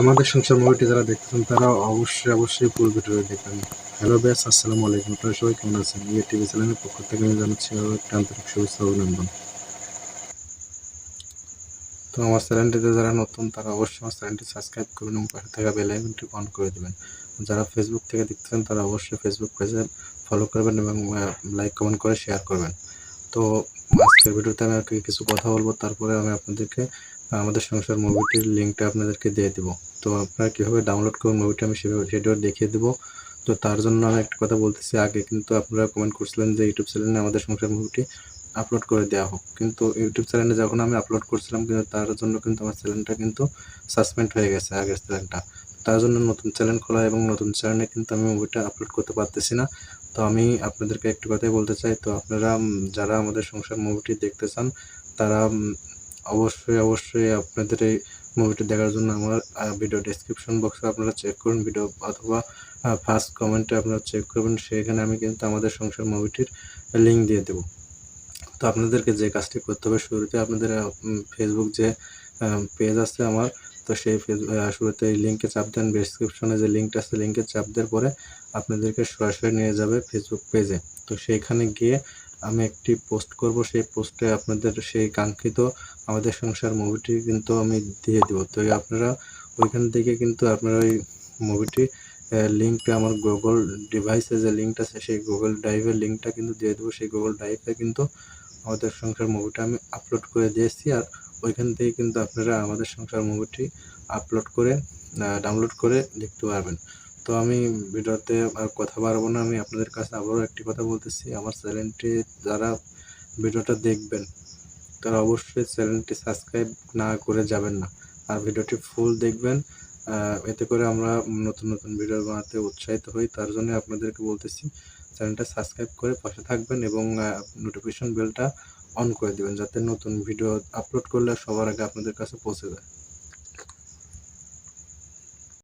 আমাদের সংসার মুভিটি যারা দেখতেছেন, তারা অবশ্যই অবশ্যই ফুল ভিডিও দেখবেন। হ্যালো ব্যাস আসসালামু আলাইকুম। আপনারা সবাই কেমন আছেন? ইয়ে টিভি চ্যানেলের পক্ষ থেকে আমি জানাচ্ছি একটা আন্তরিক শুভেচ্ছা অভিনন্দন। তো আমার চ্যানেলটিতে যারা নতুন, তারা অবশ্যই আমার চ্যানেলটি সাবস্ক্রাইব করবেন এবং পাশে থাকা বেল আইকনটি অন করে দেবেন। যারা ফেসবুক থেকে দেখতেছেন, তারা অবশ্যই ফেসবুক পেজে ফলো করবেন এবং লাইক কমেন্ট করে শেয়ার করবেন। তো আজকের ভিডিওতে আমি আর কিছু কথা বলব, তারপরে আমি আপনাদেরকে আমাদের সংসার মুভিটির লিঙ্কটা আপনাদেরকে দিয়ে দেবো। তো আপনারা কীভাবে ডাউনলোড করবেন মুভিটা আমি সেভাবে সেটাও দেখিয়ে দেবো। তো তার জন্য আমি একটা কথা বলতেছি, আগে কিন্তু আপনারা কমেন্ট করছিলেন যে ইউটিউব চ্যানেলে আমাদের সংসার মুভিটি আপলোড করে দেওয়া হোক। কিন্তু ইউটিউব চ্যানেলে যখন আমি আপলোড করছিলাম, কিন্তু তার জন্য কিন্তু আমার চ্যানেলটা কিন্তু সাসপেন্ড হয়ে গেছে, আগের চ্যানেলটা তার জন্য নতুন চ্যানেল খোলা এবং নতুন চ্যানেলে কিন্তু আমি মুভিটা আপলোড করতে পারতেছি না। তো আমি আপনাদেরকে একটু কথাই বলতে চাই, তো আপনারা যারা আমাদের সংসার মুভিটি দেখতে চান, তারা অবশ্যই অবশ্যই আপনাদের এই মুভিটি দেখার জন্য আমার ভিডিও ডেসক্রিপশন বক্সে আপনারা চেক করুন ভিডিও অথবা ফার্স্ট কমেন্টে আপনারা চেক করবেন, সেখানে আমি কিন্তু আমাদের সংসার মুভিটির লিঙ্ক দিয়ে দেবো। তো আপনাদেরকে যে কাজটি করতে হবে, শুরুতে আপনাদের ফেসবুক যে পেজ আছে আমার, তো সেই শুরুতে এই লিঙ্কে চাপ দেন ডেসক্রিপশনে যে লিঙ্কটা আছে লিঙ্কে চাপ দেওয়ার পরে আপনাদেরকে সরাসরি নিয়ে যাবে ফেসবুক পেজে তো সেইখানে গিয়ে আমি একটি পোস্ট করব, সেই পোস্টে আপনাদের সেই কাঙ্ক্ষিত আমাদের সংসার মুভিটি কিন্তু আমি দিয়ে দেবো। তো আপনারা ওইখান থেকে কিন্তু আপনারা ওই মুভিটি লিঙ্কটা আমার গুগল ডিভাইসে যে লিঙ্কটা আছে, সেই গুগল ড্রাইভের লিঙ্কটা কিন্তু দিয়ে দেবো। সেই গুগল ড্রাইভে কিন্তু আমাদের সংসার মুভিটা আমি আপলোড করে দিয়েছি আর ওইখান থেকে কিন্তু আপনারা আমাদের সংসার মুভিটি আপলোড করে ডাউনলোড করে দেখতে পারবেন। তো আমি ভিডিওতে আর কথা বাড়াবো না, আমি আপনাদের কাছে আবারও একটি কথা বলতেছি, আমার চ্যানেলটি যারা ভিডিওটা দেখবেন, তারা অবশ্যই চ্যানেলটি সাবস্ক্রাইব না করে যাবেন না, আর ভিডিওটি ফুল দেখবেন এতে করে আমরা নতুন নতুন ভিডিও বানাতে উৎসাহিত হই, তার জন্য আপনাদেরকে বলতেছি, চ্যানেলটা সাবস্ক্রাইব করে পাশে থাকবেন এবং নোটিফিকেশন বেলটা অন করে দেবেন, যাতে নতুন ভিডিও আপলোড করলে সবার আগে আপনাদের কাছে পৌঁছে যায়।